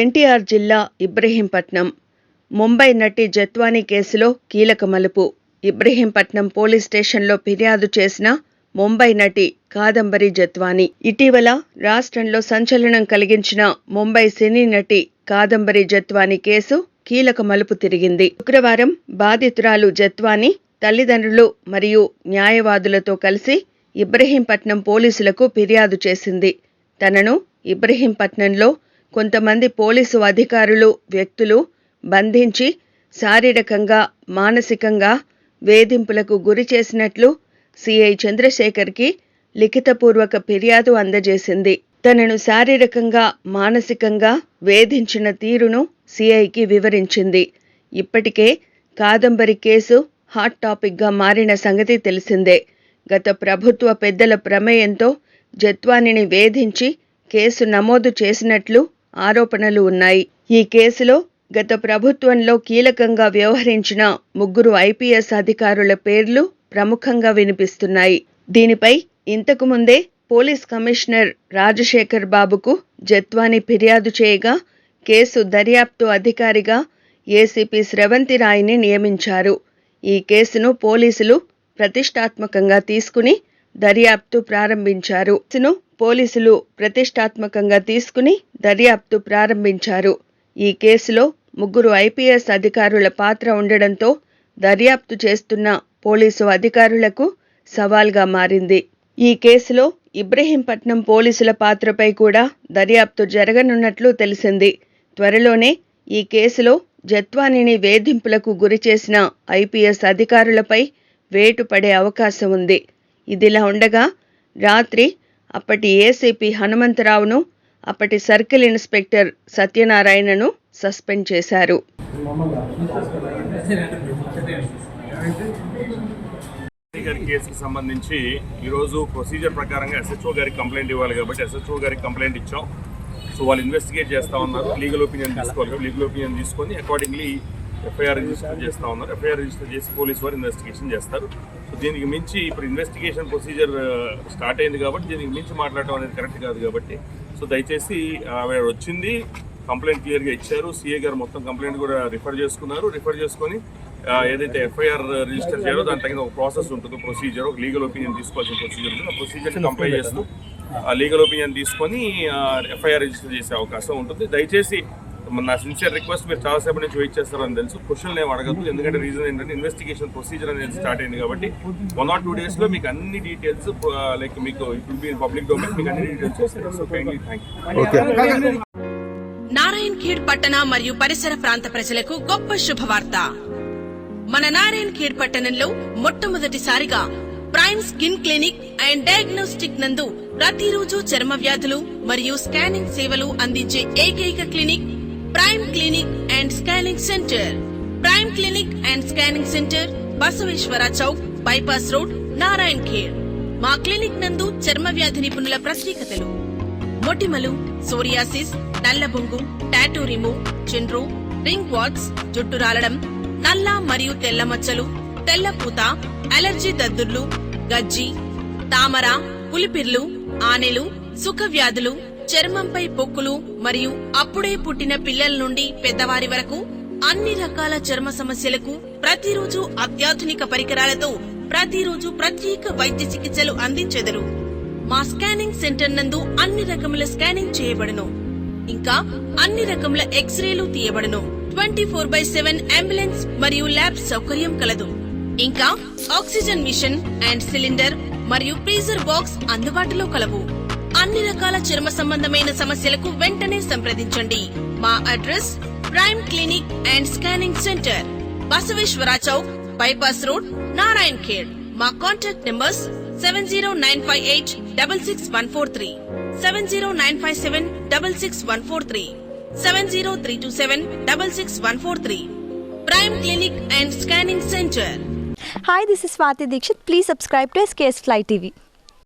ఎన్టీఆర్ జిల్లా ఇబ్రహీంపట్నం. ముంబై నటి జత్వానీ కేసులో కీలక మలుపు. ఇబ్రహీంపట్నం పోలీస్ స్టేషన్లో ఫిర్యాదు చేసిన ముంబై నటి కాదంబరి జత్వానీ. ఇటీవల రాష్ట్రంలో సంచలనం కలిగించిన ముంబై సినీ నటి కాదంబరి జత్వానీ కేసు కీలక మలుపు తిరిగింది. శుక్రవారం బాధితురాలు జత్వానీ తల్లిదండ్రులు మరియు న్యాయవాదులతో కలిసి ఇబ్రహీంపట్నం పోలీసులకు ఫిర్యాదు చేసింది. తనను ఇబ్రహీంపట్నంలో కొంతమంది పోలీసు అధికారులు వ్యక్తులు బంధించి శారీరకంగా మానసికంగా వేధింపులకు గురి చేసినట్లు సిఐ చంద్రశేఖర్కి లిఖితపూర్వక ఫిర్యాదు అందజేసింది. తనను శారీరకంగా మానసికంగా వేధించిన తీరును సిఐకి వివరించింది. ఇప్పటికే కాదంబరి కేసు హాట్ టాపిక్గా మారిన సంగతి తెలిసిందే. గత ప్రభుత్వ పెద్దల ప్రమేయంతో జత్వానిని వేధించి కేసు నమోదు చేసినట్లు ఆరోపణలు ఉన్నాయి. ఈ కేసులో గత ప్రభుత్వంలో కీలకంగా వ్యవహరించిన ముగ్గురు ఐపీఎస్ అధికారుల పేర్లు ప్రముఖంగా వినిపిస్తున్నాయి. దీనిపై ఇంతకు ముందే పోలీస్ కమిషనర్ రాజశేఖర్ బాబుకు జత్వాని ఫిర్యాదు చేయగా కేసు దర్యాప్తు అధికారిగా ఏసీపీ స్రవంతి రాయ్ని నియమించారు. ఈ కేసును పోలీసులు ప్రతిష్టాత్మకంగా తీసుకుని దర్యాప్తు ప్రారంభించారు. పోలీసులు ప్రతిష్టాత్మకంగా తీసుకుని దర్యాప్తు ప్రారంభించారు. ఈ కేసులో ముగ్గురు ఐపీఎస్ అధికారుల పాత్ర ఉండడంతో దర్యాప్తు చేస్తున్న పోలీసు అధికారులకు సవాల్గా మారింది. ఈ కేసులో ఇబ్రహీంపట్నం పోలీసుల పాత్రపై కూడా దర్యాప్తు జరగనున్నట్లు తెలిసింది. త్వరలోనే ఈ కేసులో జత్వానిని వేధింపులకు గురిచేసిన ఐపీఎస్ అధికారులపై వేటు పడే అవకాశం ఉంది. ఇదిలా ఉండగా రాత్రి అప్పటి ఏసీపీ హనుమంతరావును అప్పటి సర్కిల్ ఇన్స్పెక్టర్ సత్యనారాయణను సస్పెండ్ చేశారు. గారి కేసుకి సంబంధించి ఈరోజు ప్రొసీజర్ ప్రకారంగా ఎస్హెచ్ఓ గారికి కంప్లైంట్ ఇవ్వాలి కాబట్టి ఎస్హెచ్ఓ గారికి కంప్లైంట్ ఇచ్చాం. సో వాళ్ళు ఇన్వెస్టిగేట్ చేస్తా ఉన్నారు. లీగల్ ఒపీనియన్ తీసుకోవాలి. లీగల్ ఒపీనియన్ తీసుకొని అకార్డింగ్లీ ఎఫ్ఐఆర్ రిజిస్టర్ చేస్తా ఉన్నారు. ఎఫ్ఐఆర్ రిజిస్టర్ చేసి పోలీస్ వారు ఇన్వెస్టిగేషన్ చేస్తారు. సో దీనికి మించి ఇప్పుడు ఇన్వెస్టిగేషన్ ప్రొసీజర్ స్టార్ట్ అయింది కాబట్టి దీనికి మించి మాట్లాడటం అనేది కరెక్ట్ కాదు కాబట్టి. సో దయచేసి ఆవిడ వచ్చింది కంప్లైంట్ క్లియర్గా ఇచ్చారు. సిఏ గారు మొత్తం కంప్లైంట్ కూడా రిఫర్ చేసుకున్నారు. రిఫర్ చేసుకొని ఏదైతే ఎఫ్ఐఆర్ రిజిస్టర్ చేయాలో దాని తగిన ఒక ప్రాసెస్ ఉంటుంది ప్రొసీజర్ ఒక లీగల్ ఒపీనియన్ తీసుకోవాల్సిన ప్రొసీజర్ ఉంటుంది. ఆ ప్రొసీజర్ కంప్లై చేస్తూ ఆ లీగల్ ఒపీనియన్ తీసుకొని ఎఫ్ఐఆర్ రిజిస్టర్ చేసే అవకాశం ఉంటుంది. దయచేసి నా సిన్సియర్ రిక్వెస్ట్ మీరు చాలాసేపు నుంచి వెయిట్ చేస్తారని తెలుసు. క్వశ్చన్ ఏం అడగద్దు. ఎందుకంటే రీజన్ ఏంటంటే ఇన్వెస్టిగేషన్ ప్రొసీజర్ అనేది స్టార్ట్ అయింది కాబట్టి వన్ ఆర్ టూ డేస్లో మీకు అన్ని డీటెయిల్స్ లైక్ మీకు ఇట్ బి పబ్లిక్ డొమైన్ మీకు అన్ని డీటెయిల్స్ వస్తాయి so kindly thank you Narayankhed పట్టణ మరియు పరిసర ప్రాంత ప్రజలకు గొప్ప శుభవార్త. మన నారాయణ్ ఖేడ్ పట్టణంలో మొట్టమొదటిసారిగా prime skin clinic and diagnostic నందు ప్రతిరోజు చర్మ వ్యాధులు మరియు స్కానింగ్ సేవలు అందించే ఏకైక clinic prime clinic and scanning centre prime clinic and scanning centre Basaveshwara chowk bypass road Narayankhed మా క్లినిక్ నందు చర్మ వ్యాధి నిపుణుల ప్రత్యేకతలు. మొటిమలు సోరియాసిస్ నల్లబొంగు టాటూ రిమూవ్ చిండ్రు రింగ్ వాట్స్ జుట్టు రాలడం నల్ల మరియు తెల్ల మచ్చలు తెల్ల పూత అలర్జీ దద్దుర్లు గజ్జి తామర పులిపిర్లు ఆనెలు సుఖ వ్యాధులు చర్మంపై పొక్కులు మరియు అప్పుడే పుట్టిన పిల్లల నుండి పెద్దవారి వరకు అన్ని రకాల చర్మ సమస్యలకు ప్రతిరోజు అత్యాధునిక పరికరాలతో ప్రతిరోజు ప్రత్యేక వైద్య చికిత్సలు అందించెదరు. మా స్కానింగ్ సెంటర్ నందు అన్ని రకముల స్కానింగ్ చేయబడును. ఇంకా అన్ని రకముల ఎక్స్రేలు తీయబడును. Twenty four by seven ambulance మరియు ల్యాబ్ సౌకర్యం కలదు. ఇంకా ఆక్సిజన్ మిషన్ అండ్ సిలిండర్ మరియు ఫ్రీజర్ బాక్స్ అందుబాటులో కలవు. అన్ని రకాల చర్మ సంబంధమైన సమస్యలకు వెంటనే సంప్రదించండి. మా address prime clinic and scanning centre Basaveshwara chowk bypass road Narayankhed మా contact numbers seven zero nine five eight double six one four three seven zero nine five seven double six one four three seven zero three two seven double six one four three prime clinic and scanning centre hi this is Swathi Dikshit please subscribe to SKS fly TV